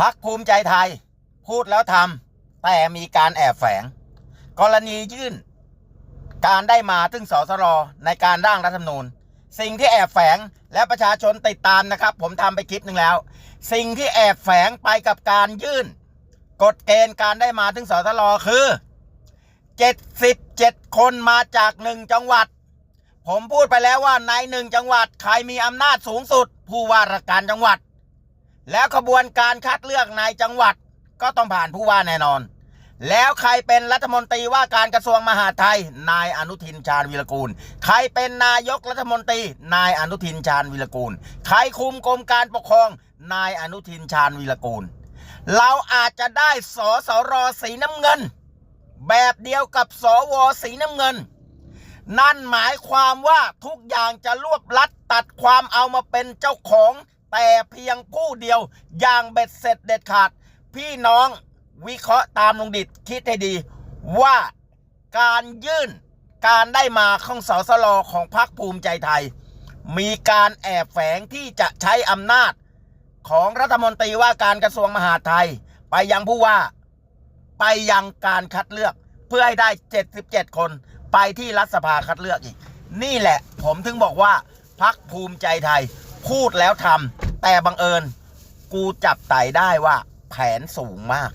พักภูมิใจไทย พูดแล้วทำแต่มีการแอบแฝง กรณียื่น การได้มาถึงสสรในการร่างรัฐธรรมนูญ สิ่งที่แอบแฝงและประชาชนติดตามนะครับ ผมทำไปคลิปหนึ่งแล้ว สิ่งที่แอบแฝงไปกับการยื่น กฎเกณฑ์การได้มาถึงสสรคือ 77 คนมาจากหนึ่งจังหวัด ผมพูดไปแล้วว่าในหนึ่งจังหวัด ใครมีอำนาจสูงสุด ผู้ว่าราชการจังหวัด แล้วขบวนการคัดเลือกในจังหวัดก็ต้องผ่านผู้ว่าแน่นอน แล้วใครเป็นรัฐมนตรีว่าการกระทรวงมหาดไทย นายอนุทินชาญวิรกูล ใครเป็นนายกรัฐมนตรี นายอนุทินชาญวิรกูล ใครคุมกรมการปกครอง นายอนุทินชาญวิรกูล เราอาจจะได้สสรสีน้ำเงิน แบบเดียวกับสวสีน้ำเงิน นั่นหมายความว่าทุกอย่างจะรวบลัดตัดความเอามาเป็นเจ้าของ แต่เพียงผู้เดียวอย่างเบ็ดเสร็จเด็ดขาด พี่น้องวิเคราะห์ตามลุงดิดคิดให้ดี ว่าการยื่นการได้มาของสสลของพรรคภูมิใจไทย มีการแอบแฝงที่จะใช้อำนาจของรัฐมนตรีว่าการกระทรวงมหาดไทย ไปยังผู้ว่า ไปยังการคัดเลือก เพื่อให้ได้ 77 คนไปที่รัฐสภาคัดเลือกอีก นี่แหละผมถึงบอกว่าพักภูมิใจไทย พูดแล้วทำ แต่บังเอิญ กูจับไต่ได้ว่าแผนสูงมาก